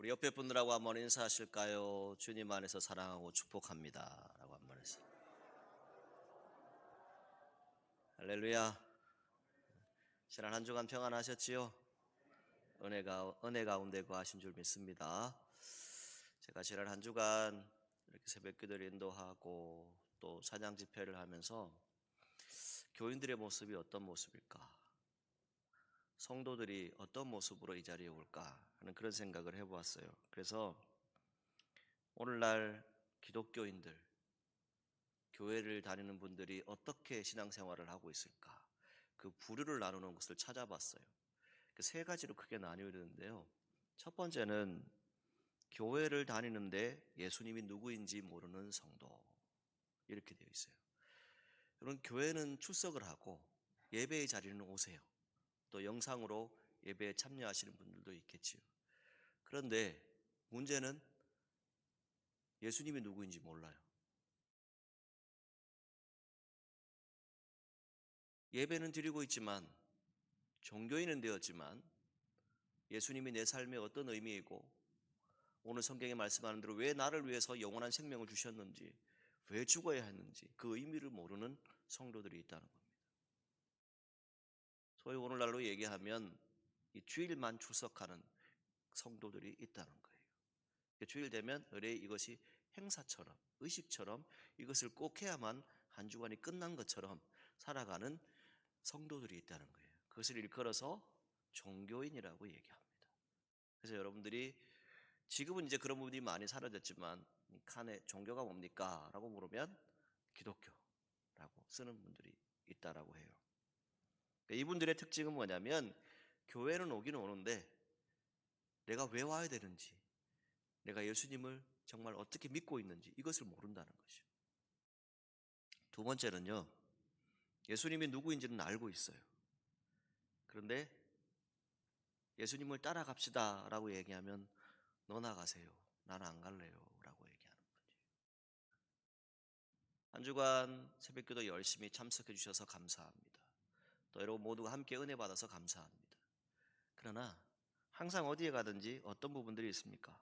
우리 옆에 분들하고 한번 인사하실까요? 주님 안에서 사랑하고 축복합니다. 라고 한번 했어요. 할렐루야. 지난 한 주간 평안하셨지요? 은혜가, 은혜 가운데 거하신 줄 믿습니다. 제가 지난 한 주간 이렇게 새벽 기도를 인도하고 또 찬양 집회를 하면서 교인들의 모습이 어떤 모습일까? 성도들이 어떤 모습으로 이 자리에 올까 하는 그런 생각을 해보았어요. 그래서 오늘날 기독교인들, 교회를 다니는 분들이 어떻게 신앙생활을 하고 있을까? 그 부류를 나누는 것을 찾아봤어요. 그세 가지로 크게 나뉘어지는데요. 첫 번째는 교회를 다니는데 예수님이 누구인지 모르는 성도. 이렇게 되어 있어요. 여러분, 교회는 출석을 하고 예배의 자리는 오세요. 또 영상으로 예배에 참여하시는 분들도 있겠지요. 그런데 문제는 예수님이 누구인지 몰라요. 예배는 드리고 있지만 종교인은 되었지만 예수님이 내 삶에 어떤 의미이고 오늘 성경에 말씀하는 대로 왜 나를 위해서 영원한 생명을 주셨는지 왜 죽어야 했는지 그 의미를 모르는 성도들이 있다는 겁니다. 소위 오늘날로 얘기하면 이 주일만 출석하는 성도들이 있다는 거예요. 주일 되면 의뢰 이것이 행사처럼 의식처럼 이것을 꼭 해야만 한 주간이 끝난 것처럼 살아가는 성도들이 있다는 거예요. 그것을 일컬어서 종교인이라고 얘기합니다. 그래서 여러분들이 지금은 이제 그런 부분이 많이 사라졌지만 칸에 종교가 뭡니까? 라고 물으면 기독교라고 쓰는 분들이 있다라고 해요. 그러니까 이분들의 특징은 뭐냐면 교회는 오기는 오는데 내가 왜 와야 되는지 내가 예수님을 정말 어떻게 믿고 있는지 이것을 모른다는 것이요. 두 번째는요. 예수님이 누구인지는 알고 있어요. 그런데 예수님을 따라갑시다 라고 얘기하면 너 나가세요. 나는 안 갈래요. 라고 얘기하는 분이에요. 한 주간 새벽 기도 열심히 참석해 주셔서 감사합니다. 또 여러분 모두가 함께 은혜 받아서 감사합니다. 그러나 항상 어디에 가든지 어떤 부분들이 있습니까?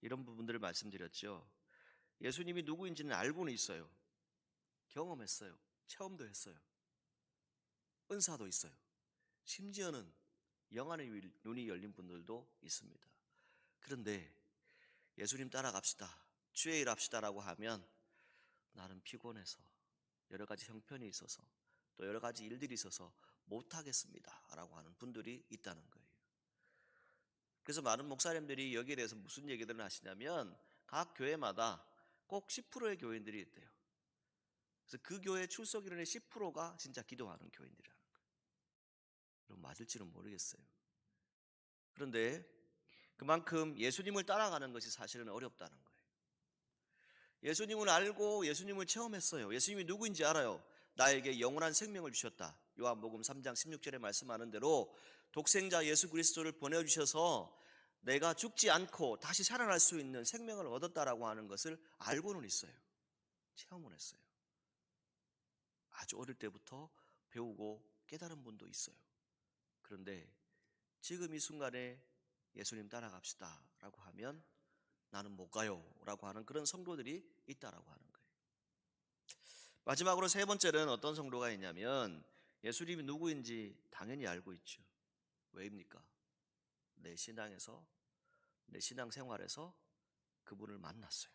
이런 부분들을 말씀드렸죠. 예수님이 누구인지는 알고는 있어요. 경험했어요. 체험도 했어요. 은사도 있어요. 심지어는 영안의 눈이 열린 분들도 있습니다. 그런데 예수님 따라갑시다. 주의 일 합시다라고 하면 나는 피곤해서 여러 가지 형편이 있어서 또 여러 가지 일들이 있어서 못하겠습니다. 라고 하는 분들이 있다는 거예요. 그래서 많은 목사님들이 여기에 대해서 무슨 얘기들을 하시냐면 각 교회마다 꼭 10%의 교인들이 있대요. 그래서 그 교회 출석 인원의 10%가 진짜 기도하는 교인들이라는 거예요. 그럼 맞을지는 모르겠어요. 그런데 그만큼 예수님을 따라가는 것이 사실은 어렵다는 거예요. 예수님을 알고 예수님을 체험했어요. 예수님이 누구인지 알아요. 나에게 영원한 생명을 주셨다. 요한복음 3장 16절에 말씀하는 대로 독생자 예수 그리스도를 보내주셔서 내가 죽지 않고 다시 살아날 수 있는 생명을 얻었다라고 하는 것을 알고는 있어요. 체험을 했어요. 아주 어릴 때부터 배우고 깨달은 분도 있어요. 그런데 지금 이 순간에 예수님 따라갑시다 라고 하면 나는 못 가요 라고 하는 그런 성도들이 있다라고 하는. 마지막으로 세 번째는 어떤 성도가 있냐면 예수님이 누구인지 당연히 알고 있죠. 왜입니까? 내 신앙에서, 내 신앙 생활에서 그분을 만났어요.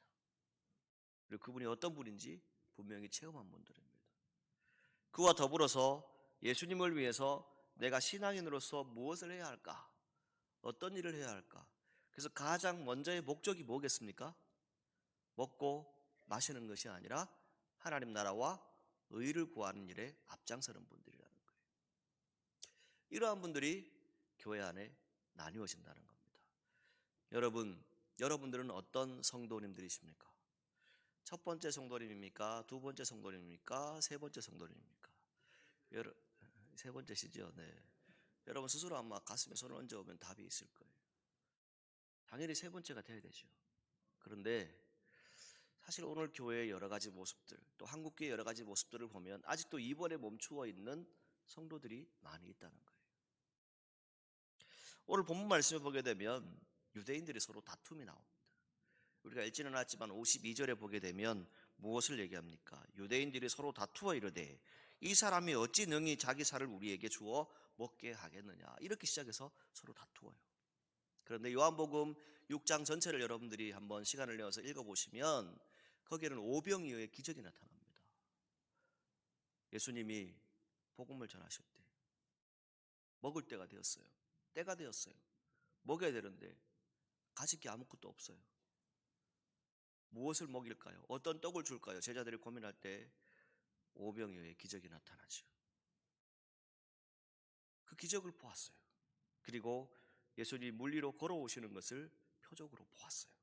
그리고 그분이 어떤 분인지 분명히 체험한 분들입니다. 그와 더불어서 예수님을 위해서 내가 신앙인으로서 무엇을 해야 할까? 어떤 일을 해야 할까? 그래서 가장 먼저의 목적이 뭐겠습니까? 먹고 마시는 것이 아니라 하나님 나라와 의를 구하는 일에 앞장서는 분들이라는 거예요. 이러한 분들이 교회 안에 나뉘어진다는 겁니다. 여러분, 여러분들은 어떤 성도님들이십니까? 첫 번째 성도님입니까? 두 번째 성도님입니까? 세 번째 성도님입니까? 여러, 세 번째시죠? 네. 여러분 스스로 아마 가슴에 손을 얹어오면 답이 있을 거예요. 당연히 세 번째가 돼야 되죠. 그런데 사실 오늘 교회의 여러 가지 모습들, 또 한국교회 여러 가지 모습들을 보면 아직도 이번에 멈추어 있는 성도들이 많이 있다는 거예요. 오늘 본문 말씀을 보게 되면 유대인들이 서로 다툼이 나옵니다. 우리가 읽지는 않았지만 52절에 보게 되면 무엇을 얘기합니까? 유대인들이 서로 다투어 이르되 이 사람이 어찌 능히 자기 살을 우리에게 주어 먹게 하겠느냐 이렇게 시작해서 서로 다투어요. 그런데 요한복음 6장 전체를 여러분들이 한번 시간을 내어서 읽어보시면 거기에는 오병이어의 기적이 나타납니다. 예수님이 복음을 전하실 때 먹을 때가 되었어요. 때가 되었어요. 먹여야 되는데 가질 게 아무것도 없어요. 무엇을 먹일까요? 어떤 떡을 줄까요? 제자들이 고민할 때 오병이어의 기적이 나타나죠. 그 기적을 보았어요. 그리고 예수님이 물 위로 걸어오시는 것을 표적으로 보았어요.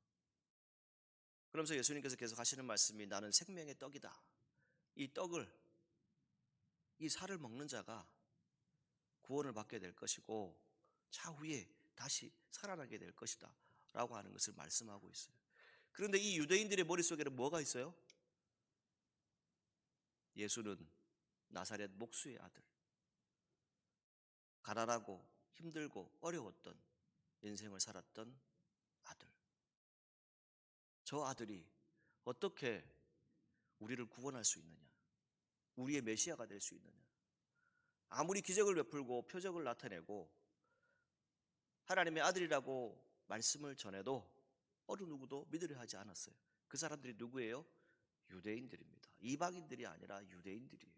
그러면서 예수님께서 계속 하시는 말씀이 나는 생명의 떡이다. 이 떡을 이 살을 먹는 자가 구원을 받게 될 것이고 차후에 다시 살아나게 될 것이다. 라고 하는 것을 말씀하고 있어요. 그런데 이 유대인들의 머릿속에는 뭐가 있어요? 예수는 나사렛 목수의 아들. 가난하고 힘들고 어려웠던 인생을 살았던. 저 아들이 어떻게 우리를 구원할 수 있느냐? 우리의 메시아가 될 수 있느냐? 아무리 기적을 베풀고 표적을 나타내고 하나님의 아들이라고 말씀을 전해도 어느 누구도 믿으려 하지 않았어요. 그 사람들이 누구예요? 유대인들입니다. 이방인들이 아니라 유대인들이에요.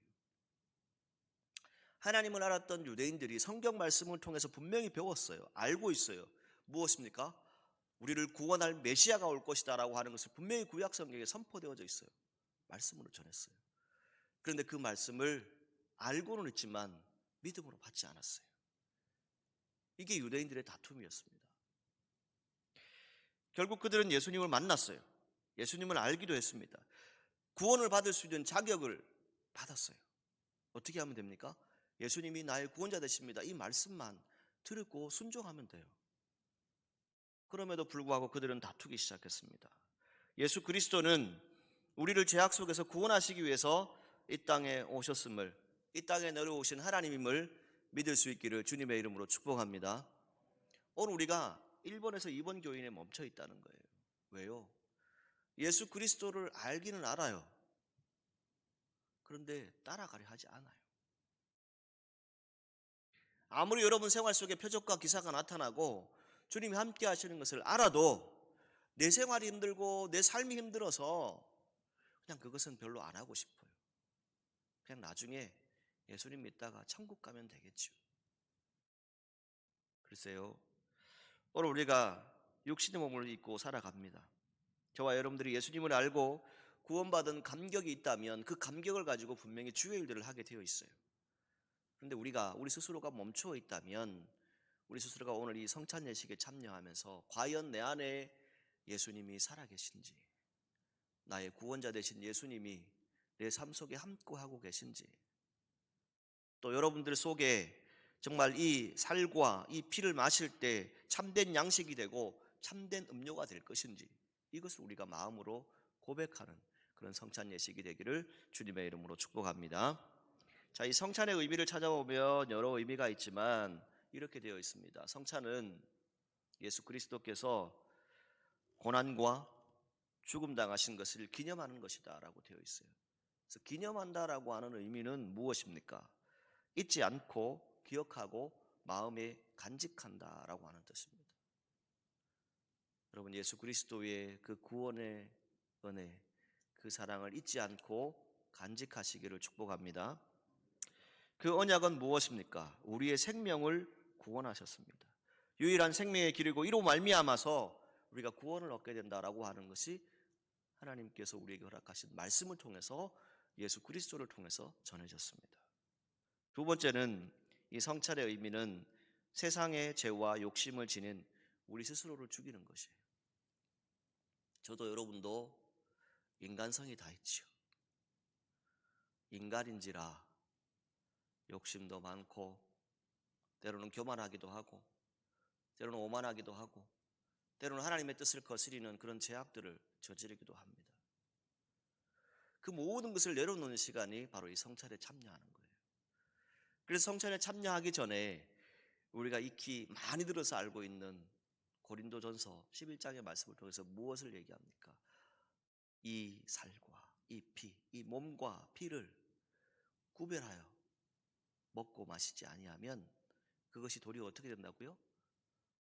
하나님을 알았던 유대인들이 성경 말씀을 통해서 분명히 배웠어요. 알고 있어요. 무엇입니까? 우리를 구원할 메시아가 올 것이다라고 하는 것을 분명히 구약 성경에 선포되어져 있어요. 말씀으로 전했어요. 그런데 그 말씀을 알고는 있지만 믿음으로 받지 않았어요. 이게 유대인들의 다툼이었습니다. 결국 그들은 예수님을 만났어요. 예수님을 알기도 했습니다. 구원을 받을 수 있는 자격을 받았어요. 어떻게 하면 됩니까? 예수님이 나의 구원자 되십니다. 이 말씀만 듣고 순종하면 돼요. 그럼에도 불구하고 그들은 다투기 시작했습니다. 예수 그리스도는 우리를 죄악 속에서 구원하시기 위해서 이 땅에 오셨음을, 이 땅에 내려오신 하나님임을 믿을 수 있기를 주님의 이름으로 축복합니다. 오늘 우리가 1번에서 2번 교인에 멈춰 있다는 거예요. 왜요? 예수 그리스도를 알기는 알아요. 그런데 따라가려 하지 않아요. 아무리 여러분 생활 속에 표적과 기사가 나타나고 주님이 함께 하시는 것을 알아도 내 생활이 힘들고 내 삶이 힘들어서 그냥 그것은 별로 안 하고 싶어요. 그냥 나중에 예수님 믿다가 천국 가면 되겠죠. 글쎄요. 오늘 우리가 육신의 몸을 입고 살아갑니다. 저와 여러분들이 예수님을 알고 구원받은 감격이 있다면 그 감격을 가지고 분명히 주의 일들을 하게 되어 있어요. 그런데 우리가 우리 스스로가 멈추어 있다면 우리 스스로가 오늘 이 성찬 예식에 참여하면서 과연 내 안에 예수님이 살아계신지 나의 구원자 되신 예수님이 내 삶 속에 함께하고 계신지 또 여러분들 속에 정말 이 살과 이 피를 마실 때 참된 양식이 되고 참된 음료가 될 것인지 이것을 우리가 마음으로 고백하는 그런 성찬 예식이 되기를 주님의 이름으로 축복합니다. 자, 이 성찬의 의미를 찾아보면 여러 의미가 있지만 이렇게 되어 있습니다. 성찬은 예수 그리스도께서 고난과 죽음 당하신 것을 기념하는 것이다라고 되어 있어요. 그래서 기념한다라고 하는 의미는 무엇입니까? 잊지 않고 기억하고 마음에 간직한다라고 하는 뜻입니다. 여러분 예수 그리스도의 그 구원의 은혜, 그 사랑을 잊지 않고 간직하시기를 축복합니다. 그 언약은 무엇입니까? 우리의 생명을 구원하셨습니다. 유일한 생명의 길이고 이로 말미암아서 우리가 구원을 얻게 된다라고 하는 것이 하나님께서 우리에게 허락하신 말씀을 통해서 예수 그리스도를 통해서 전해졌습니다. 두 번째는 이 성찰의 의미는 세상의 죄와 욕심을 지닌 우리 스스로를 죽이는 것이에요. 저도 여러분도 인간성이 다 있지요. 인간인지라 욕심도 많고 때로는 교만하기도 하고 때로는 오만하기도 하고 때로는 하나님의 뜻을 거스리는 그런 죄악들을 저지르기도 합니다. 그 모든 것을 내려놓는 시간이 바로 이 성찬에 참여하는 거예요. 그래서 성찬에 참여하기 전에 우리가 익히 많이 들어서 알고 있는 고린도전서 11장의 말씀을 통해서 무엇을 얘기합니까? 이 살과 이 피, 이 몸과 피를 구별하여 먹고 마시지 아니하면 그것이 도리어 어떻게 된다고요?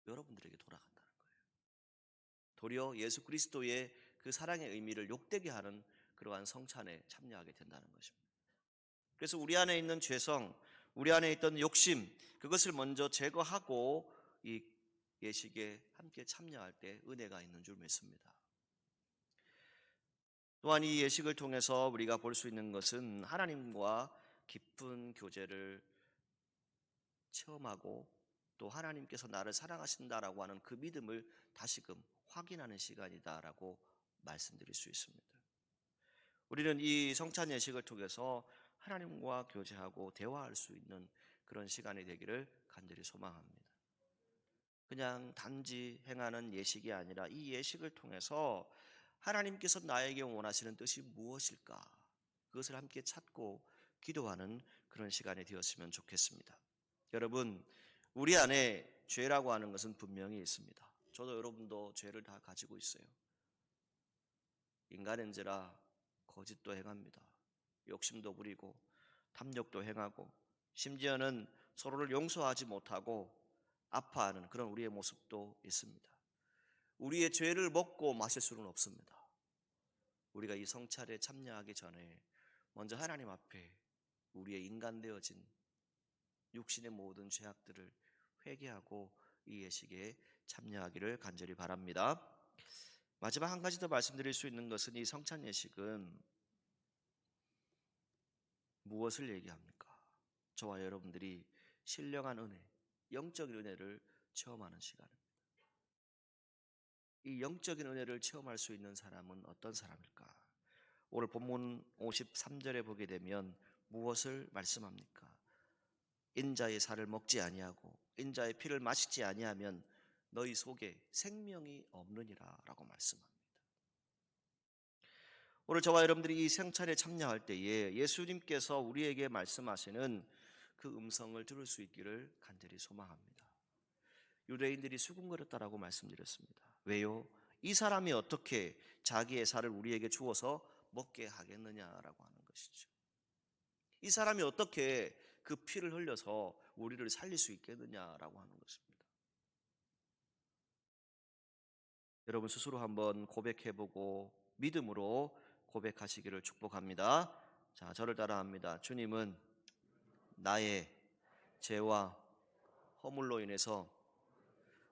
여러분들에게 돌아간다는 거예요. 도리어 예수 그리스도의 그 사랑의 의미를 욕되게 하는 그러한 성찬에 참여하게 된다는 것입니다. 그래서 우리 안에 있는 죄성, 우리 안에 있던 욕심, 그것을 먼저 제거하고 이 예식에 함께 참여할 때 은혜가 있는 줄 믿습니다. 또한 이 예식을 통해서 우리가 볼 수 있는 것은 하나님과 깊은 교제를 체험하고 또 하나님께서 나를 사랑하신다라고 하는 그 믿음을 다시금 확인하는 시간이다라고 말씀드릴 수 있습니다. 우리는 이 성찬 예식을 통해서 하나님과 교제하고 대화할 수 있는 그런 시간이 되기를 간절히 소망합니다. 그냥 단지 행하는 예식이 아니라 이 예식을 통해서 하나님께서 나에게 원하시는 뜻이 무엇일까? 그것을 함께 찾고 기도하는 그런 시간이 되었으면 좋겠습니다. 여러분, 우리 안에 죄라고 하는 것은 분명히 있습니다. 저도 여러분도 죄를 다 가지고 있어요. 인간인지라 거짓도 행합니다. 욕심도 부리고 탐욕도 행하고 심지어는 서로를 용서하지 못하고 아파하는 그런 우리의 모습도 있습니다. 우리의 죄를 먹고 마실 수는 없습니다. 우리가 이 성찰에 참여하기 전에 먼저 하나님 앞에 우리의 인간 되어진 육신의 모든 죄악들을 회개하고 이 예식에 참여하기를 간절히 바랍니다. 마지막 한 가지 더 말씀드릴 수 있는 것은 이 성찬 예식은 무엇을 얘기합니까? 저와 여러분들이 신령한 은혜, 영적인 은혜를 체험하는 시간입니다. 이 영적인 은혜를 체험할 수 있는 사람은 어떤 사람일까? 오늘 본문 53절에 보게 되면 무엇을 말씀합니까? 인자의 살을 먹지 아니하고 인자의 피를 마시지 아니하면 너희 속에 생명이 없느니라라고 말씀합니다. 오늘 저와 여러분들이 이 생찰에 참여할 때에 예수님께서 우리에게 말씀하시는 그 음성을 들을 수 있기를 간절히 소망합니다. 유대인들이 수군거렸다라고 말씀드렸습니다. 왜요? 이 사람이 어떻게 자기의 살을 우리에게 주어서 먹게 하겠느냐라고 하는 것이죠. 이 사람이 어떻게 그 피를 흘려서 우리를 살릴 수 있겠느냐라고 하는 것입니다. 여러분 스스로 한번 고백해보고 믿음으로 고백하시기를 축복합니다. 자, 저를 따라합니다. 주님은 나의 죄와 허물로 인해서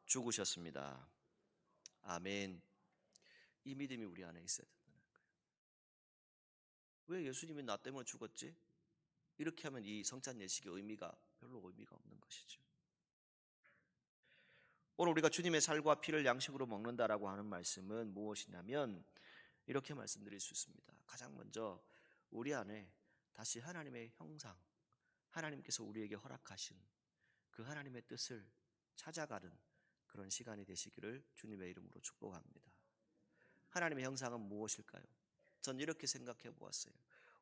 죽으셨습니다. 아멘. 이 믿음이 우리 안에 있어야 된다는 거예요. 왜 예수님이 나 때문에 죽었지? 이렇게 하면 이 성찬 예식의 의미가 별로 의미가 없는 것이죠. 오늘 우리가 주님의 살과 피를 양식으로 먹는다라고 하는 말씀은 무엇이냐면 이렇게 말씀드릴 수 있습니다. 가장 먼저 우리 안에 다시 하나님의 형상, 하나님께서 우리에게 허락하신 그 하나님의 뜻을 찾아가는 그런 시간이 되시기를 주님의 이름으로 축복합니다. 하나님의 형상은 무엇일까요? 전 이렇게 생각해 보았어요.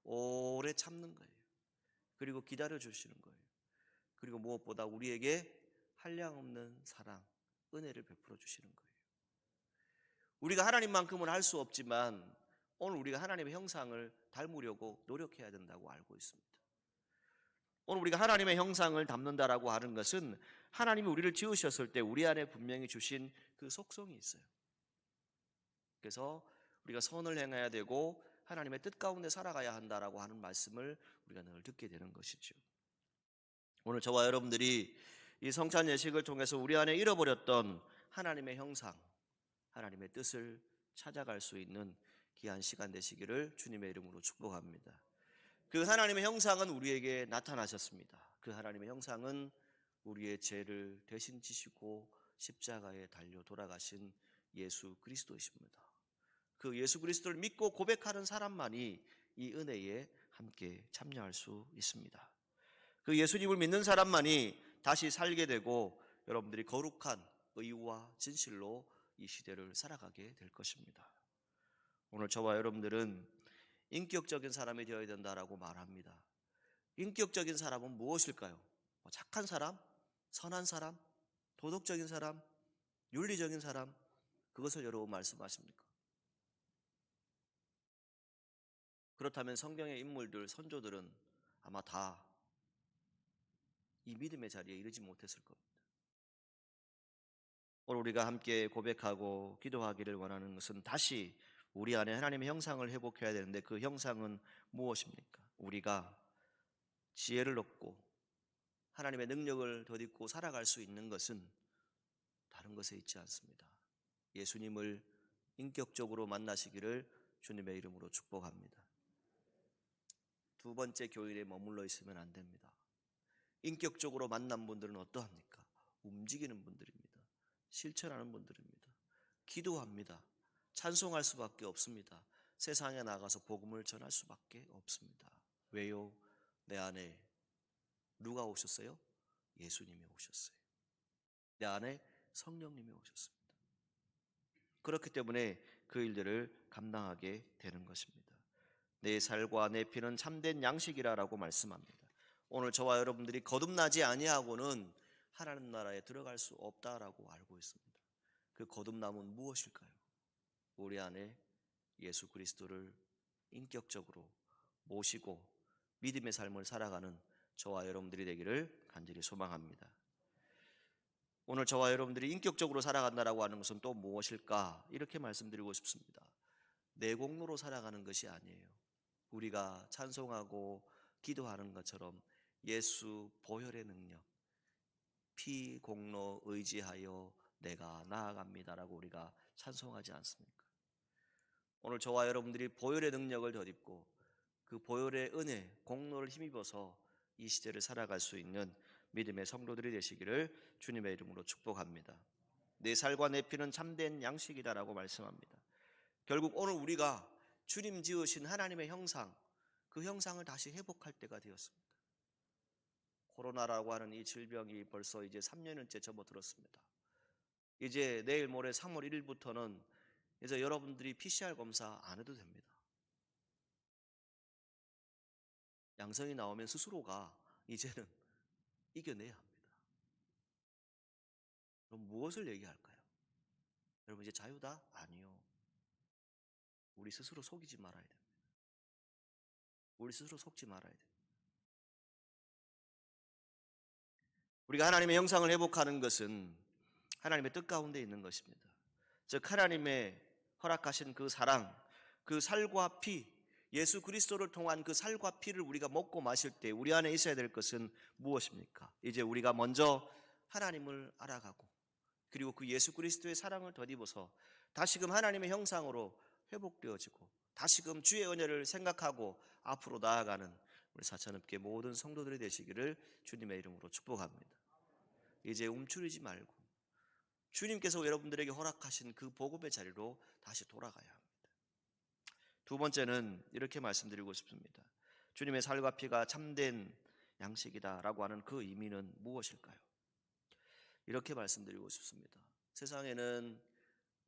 오래 참는 거예요. 그리고 기다려 주시는 거예요. 그리고 무엇보다 우리에게 한량없는 사랑, 은혜를 베풀어 주시는 거예요. 우리가 하나님만큼은 할 수 없지만 오늘 우리가 하나님의 형상을 닮으려고 노력해야 된다고 알고 있습니다. 오늘 우리가 하나님의 형상을 담는다라고 하는 것은 하나님이 우리를 지으셨을 때 우리 안에 분명히 주신 그 속성이 있어요. 그래서 우리가 선을 행해야 되고 하나님의 뜻 가운데 살아가야 한다라고 하는 말씀을 우리가 늘 듣게 되는 것이죠. 오늘 저와 여러분들이 이 성찬 예식을 통해서 우리 안에 잃어버렸던 하나님의 형상, 하나님의 뜻을 찾아갈 수 있는 귀한 시간 되시기를 주님의 이름으로 축복합니다. 그 하나님의 형상은 우리에게 나타나셨습니다. 그 하나님의 형상은 우리의 죄를 대신 지시고 십자가에 달려 돌아가신 예수 그리스도이십니다. 그 예수 그리스도를 믿고 고백하는 사람만이 이 은혜에 함께 참여할 수 있습니다. 그 예수님을 믿는 사람만이 다시 살게 되고 여러분들이 거룩한 의와 진실로 이 시대를 살아가게 될 것입니다. 오늘 저와 여러분들은 인격적인 사람이 되어야 된다라고 말합니다. 인격적인 사람은 무엇일까요? 뭐 착한 사람? 선한 사람? 도덕적인 사람? 윤리적인 사람 그것을 여러분 말씀하십니까? 그렇다면 성경의 인물들 선조들은 아마 다 이 믿음의 자리에 이르지 못했을 겁니다. 오늘 우리가 함께 고백하고 기도하기를 원하는 것은 다시 우리 안에 하나님의 형상을 회복해야 되는데 그 형상은 무엇입니까? 우리가 지혜를 얻고 하나님의 능력을 덧입고 살아갈 수 있는 것은 다른 것에 있지 않습니다. 예수님을 인격적으로 만나시기를 주님의 이름으로 축복합니다. 두 번째 교일에 머물러 있으면 안 됩니다. 인격적으로 만난 분들은 어떠합니까? 움직이는 분들입니다. 실천하는 분들입니다. 기도합니다. 찬송할 수밖에 없습니다. 세상에 나가서 복음을 전할 수밖에 없습니다. 왜요? 내 안에 누가 오셨어요? 예수님이 오셨어요. 내 안에 성령님이 오셨습니다. 그렇기 때문에 그 일들을 감당하게 되는 것입니다. 내 살과 내 피는 참된 양식이라라고 말씀합니다. 오늘 저와 여러분들이 거듭나지 아니하고는 하나님 나라에 들어갈 수 없다라고 알고 있습니다. 그 거듭남은 무엇일까요? 우리 안에 예수 그리스도를 인격적으로 모시고 믿음의 삶을 살아가는 저와 여러분들이 되기를 간절히 소망합니다. 오늘 저와 여러분들이 인격적으로 살아간다라고 하는 것은 또 무엇일까? 이렇게 말씀드리고 싶습니다. 내 공로로 살아가는 것이 아니에요. 우리가 찬송하고 기도하는 것처럼 예수 보혈의 능력, 피 공로 의지하여 내가 나아갑니다라고 우리가 찬송하지 않습니까? 오늘 저와 여러분들이 보혈의 능력을 덧입고 그 보혈의 은혜, 공로를 힘입어서 이 시대를 살아갈 수 있는 믿음의 성도들이 되시기를 주님의 이름으로 축복합니다. 내 살과 내 피는 참된 양식이다라고 말씀합니다. 결국 오늘 우리가 주님 지으신 하나님의 형상, 그 형상을 다시 회복할 때가 되었습니다. 코로나라고 하는 이 질병이 벌써 이제 3년째 접어들었습니다. 이제 내일 모레 3월 1일부터는 이제 여러분들이 PCR 검사 안 해도 됩니다. 양성이 나오면 스스로가 이제는 이겨내야 합니다. 그럼 무엇을 얘기할까요? 여러분 이제 자유다? 아니요. 우리 스스로 속이지 말아야 됩니다. 우리 스스로 속지 말아야 됩니다. 우리가 하나님의 형상을 회복하는 것은 하나님의 뜻 가운데 있는 것입니다. 즉 하나님의 허락하신 그 사랑, 그 살과 피, 예수 그리스도를 통한 그 살과 피를 우리가 먹고 마실 때 우리 안에 있어야 될 것은 무엇입니까? 이제 우리가 먼저 하나님을 알아가고 그리고 그 예수 그리스도의 사랑을 덧입어서 다시금 하나님의 형상으로 회복되어지고 다시금 주의 은혜를 생각하고 앞으로 나아가는 우리 사천읍계 모든 성도들이 되시기를 주님의 이름으로 축복합니다. 이제 움츠리지 말고 주님께서 여러분들에게 허락하신 그 복음의 자리로 다시 돌아가야 합니다. 두 번째는 이렇게 말씀드리고 싶습니다. 주님의 살과 피가 참된 양식이다라고 하는 그 의미는 무엇일까요? 이렇게 말씀드리고 싶습니다. 세상에는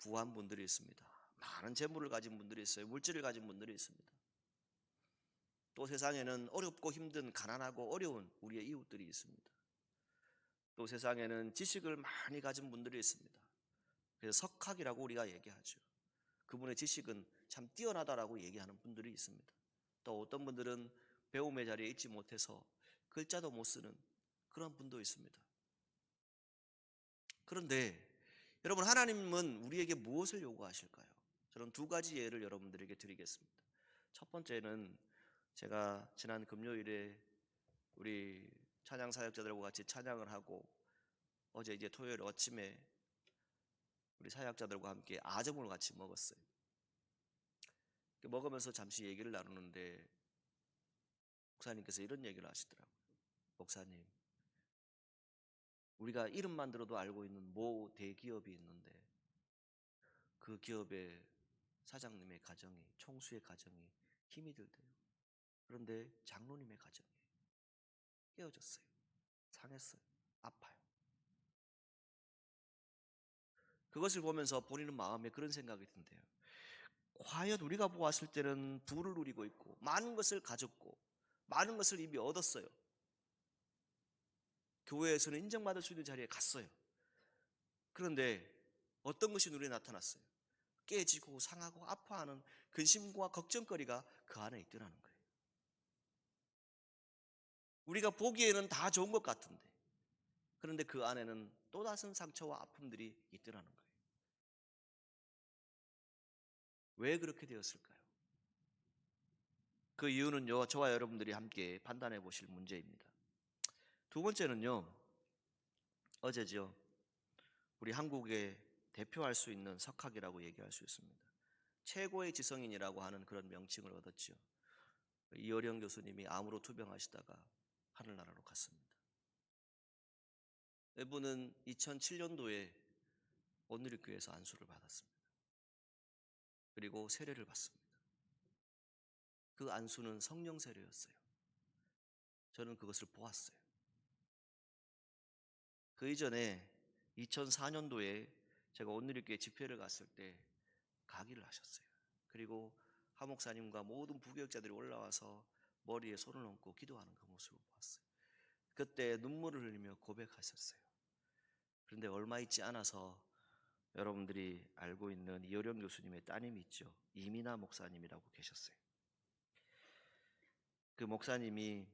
부한 분들이 있습니다. 많은 재물을 가진 분들이 있어요. 물질을 가진 분들이 있습니다. 또 세상에는 어렵고 힘든 가난하고 어려운 우리의 이웃들이 있습니다. 또 세상에는 지식을 많이 가진 분들이 있습니다. 그래서 석학이라고 우리가 얘기하죠. 그분의 지식은 참 뛰어나다라고 얘기하는 분들이 있습니다. 또 어떤 분들은 배움의 자리에 있지 못해서 글자도 못 쓰는 그런 분도 있습니다. 그런데 여러분 하나님은 우리에게 무엇을 요구하실까요? 저는 두 가지 예를 여러분들에게 드리겠습니다. 첫 번째는 제가 지난 금요일에 우리 찬양 사역자들과 같이 찬양을 하고 어제 이제 토요일 아침에 우리 사역자들과 함께 아점을 같이 먹었어요. 먹으면서 잠시 얘기를 나누는데 목사님께서 이런 얘기를 하시더라고요. 목사님, 우리가 이름만 들어도 알고 있는 모 대기업이 있는데 그 기업의 사장님의 가정이 총수의 가정이 힘이 들대요. 그런데 장로님의 가정이 깨어졌어요. 상했어요. 아파요. 그것을 보면서 본인은 마음에 그런 생각이 든대요. 과연 우리가 보았을 때는 부를 누리고 있고 많은 것을 가졌고 많은 것을 이미 얻었어요. 교회에서는 인정받을 수 있는 자리에 갔어요. 그런데 어떤 것이 눈에 나타났어요? 깨지고 상하고 아파하는 근심과 걱정거리가 그 안에 있더라는 거예요. 우리가 보기에는 다 좋은 것 같은데 그런데 그 안에는 또 다른 상처와 아픔들이 있더라는 거예요. 왜 그렇게 되었을까요? 그 이유는요, 저와 여러분들이 함께 판단해 보실 문제입니다. 두 번째는요, 어제죠. 우리 한국에 대표할 수 있는 석학이라고 얘기할 수 있습니다. 최고의 지성인이라고 하는 그런 명칭을 얻었죠. 이어령 교수님이 암으로 투병하시다가 하늘나라로 갔습니다. 이분은 2007년도에 온누리교회에서 안수를 받았습니다. 그리고 세례를 받습니다. 그 안수는 성령 세례였어요. 저는 그것을 보았어요. 그 이전에 2004년도에 제가 온누리교회 집회를 갔을 때 가기를 하셨어요. 그리고 하 목사님과 모든 부교육자들이 올라와서 머리에 손을 얹고 기도하는 그 모습을 보았어요. 그때 눈물을 흘리며 고백하셨어요. 그런데 얼마 있지 않아서 여러분들이 알고 있는 이효령 교수님의 따님이 있죠. 이민아 목사님이라고 계셨어요. 그 목사님이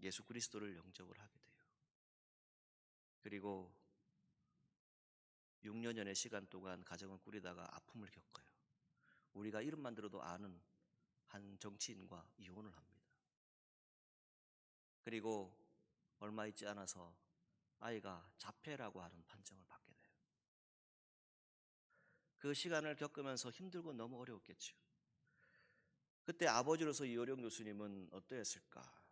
예수 그리스도를 영접을 하게 돼요. 그리고 6년여의 시간 동안 가정을 꾸리다가 아픔을 겪어요. 우리가 이름만 들어도 아는 한 정치인과 이혼을 합니다. 그리고 얼마 있지 않아서 아이가 자폐라고 하는 판정을 받게 돼요. 그 시간을 겪으면서 힘들고 너무 어려웠겠죠. 그때 아버지로서 이호령 교수님은 어떠했을까?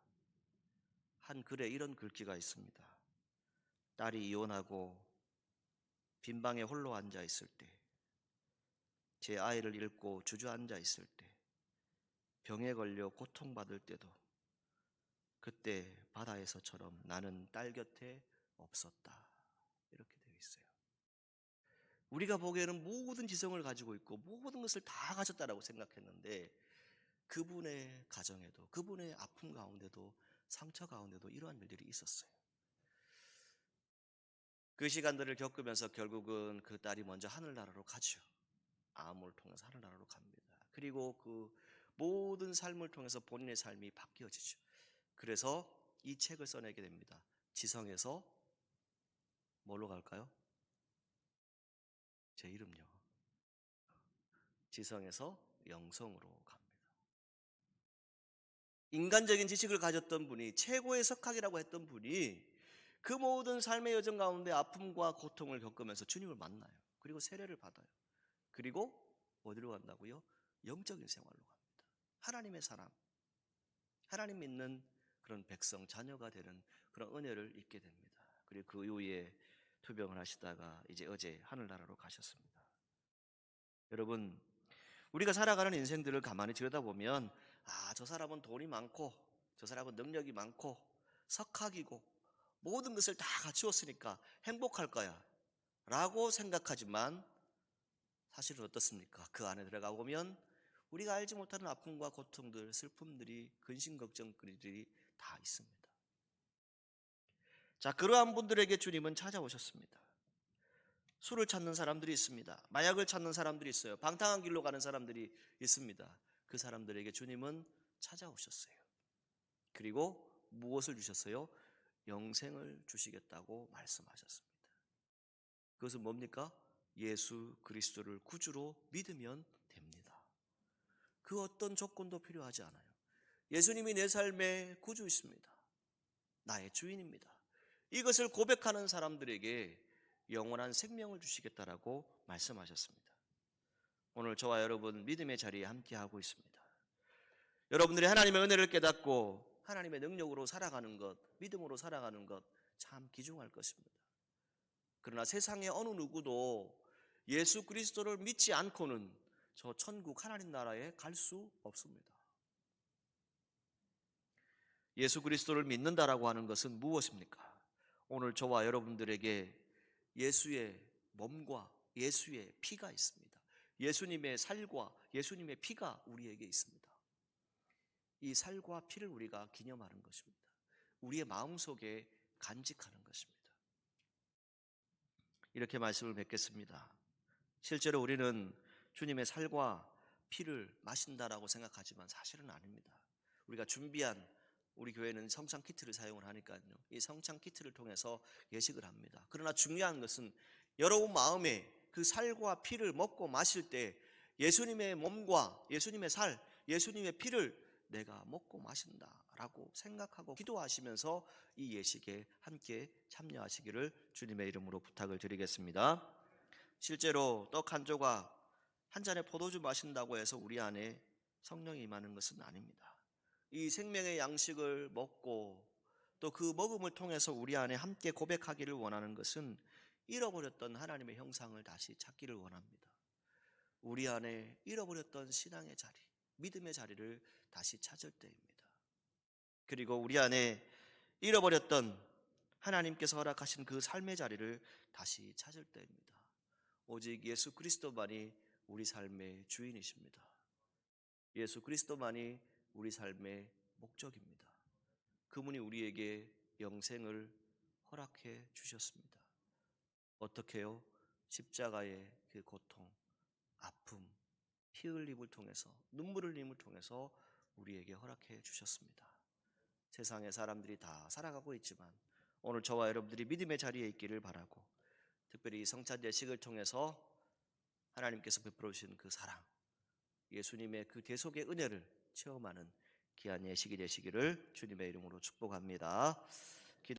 한 글에 이런 글귀가 있습니다. 딸이 이혼하고 빈방에 홀로 앉아 있을 때, 제 아이를 잃고 주저앉아 있을 때, 병에 걸려 고통받을 때도, 그때 바다에서처럼 나는 딸 곁에 없었다. 이렇게 되어 있어요. 우리가 보기에는 모든 지성을 가지고 있고 모든 것을 다 가졌다라고 생각했는데 그분의 가정에도 그분의 아픔 가운데도 상처 가운데도 이러한 일들이 있었어요. 그 시간들을 겪으면서 결국은 그 딸이 먼저 하늘나라로 가죠. 암을 통해서 하늘나라로 갑니다. 그리고 그 모든 삶을 통해서 본인의 삶이 바뀌어지죠. 그래서 이 책을 써내게 됩니다. 지성에서 뭘로 갈까요? 제 이름요. 지성에서 영성으로 갑니다. 인간적인 지식을 가졌던 분이 최고의 석학이라고 했던 분이 그 모든 삶의 여정 가운데 아픔과 고통을 겪으면서 주님을 만나요. 그리고 세례를 받아요. 그리고 어디로 간다고요? 영적인 생활로 갑니다. 하나님의 사람, 하나님 믿는 그런 백성, 자녀가 되는 그런 은혜를 잊게 됩니다. 그리고 그 이후에 투병을 하시다가 이제 어제 하늘나라로 가셨습니다. 여러분, 우리가 살아가는 인생들을 가만히 들여다보면, 아, 저 사람은 돈이 많고, 저 사람은 능력이 많고, 석학이고, 모든 것을 다 갖추었으니까 행복할 거야. 라고 생각하지만, 사실은 어떻습니까? 그 안에 들어가 보면, 우리가 알지 못하는 아픔과 고통들, 슬픔들이, 근심, 걱정거리들이 다 있습니다. 자, 그러한 분들에게 주님은 찾아오셨습니다. 술을 찾는 사람들이 있습니다. 마약을 찾는 사람들이 있어요. 방탕한 길로 가는 사람들이 있습니다. 그 사람들에게 주님은 찾아오셨어요. 그리고 무엇을 주셨어요? 영생을 주시겠다고 말씀하셨습니다. 그것은 뭡니까? 예수 그리스도를 구주로 믿으면 됩니다. 그 어떤 조건도 필요하지 않아요. 예수님이 내 삶의 구주이십니다. 나의 주인입니다. 이것을 고백하는 사람들에게 영원한 생명을 주시겠다라고 말씀하셨습니다. 오늘 저와 여러분 믿음의 자리에 함께 하고 있습니다. 여러분들이 하나님의 은혜를 깨닫고 하나님의 능력으로 살아가는 것, 믿음으로 살아가는 것참 기중할 것입니다. 그러나 세상의 어느 누구도 예수 그리스도를 믿지 않고는 저 천국 하나님 나라에 갈 수 없습니다. 예수 그리스도를 믿는다라고 하는 것은 무엇입니까? 오늘 저와 여러분들에게 예수의 몸과 예수의 피가 있습니다. 예수님의 살과 예수님의 피가 우리에게 있습니다. 이 살과 피를 우리가 기념하는 것입니다. 우리의 마음속에 간직하는 것입니다. 이렇게 말씀을 뵙겠습니다. 실제로 우리는 주님의 살과 피를 마신다라고 생각하지만 사실은 아닙니다. 우리가 준비한 우리 교회는 성찬 키트를 사용을 하니까요. 이 성찬 키트를 통해서 예식을 합니다. 그러나 중요한 것은 여러분 마음에 그 살과 피를 먹고 마실 때 예수님의 몸과 예수님의 살, 예수님의 피를 내가 먹고 마신다라고 생각하고 기도하시면서 이 예식에 함께 참여하시기를 주님의 이름으로 부탁을 드리겠습니다. 실제로 떡 한 조각 한 잔의 포도주 마신다고 해서 우리 안에 성령이 임하는 것은 아닙니다. 이 생명의 양식을 먹고 또 그 먹음을 통해서 우리 안에 함께 고백하기를 원하는 것은 잃어버렸던 하나님의 형상을 다시 찾기를 원합니다. 우리 안에 잃어버렸던 신앙의 자리, 믿음의 자리를 다시 찾을 때입니다. 그리고 우리 안에 잃어버렸던 하나님께서 허락하신 그 삶의 자리를 다시 찾을 때입니다. 오직 예수 그리스도만이 우리 삶의 주인이십니다. 예수 그리스도만이 우리 삶의 목적입니다. 그분이 우리에게 영생을 허락해 주셨습니다. 어떻게요? 십자가의 그 고통, 아픔, 피 흘림을 통해서 눈물 흘림을 통해서 우리에게 허락해 주셨습니다. 세상의 사람들이 다 살아가고 있지만 오늘 저와 여러분들이 믿음의 자리에 있기를 바라고 특별히 성찬 예식을 통해서 하나님께서 베풀어 주신 그 사랑, 예수님의 그 대속의 은혜를 체험하는 귀한 예식이 되시기를 주님의 이름으로 축복합니다.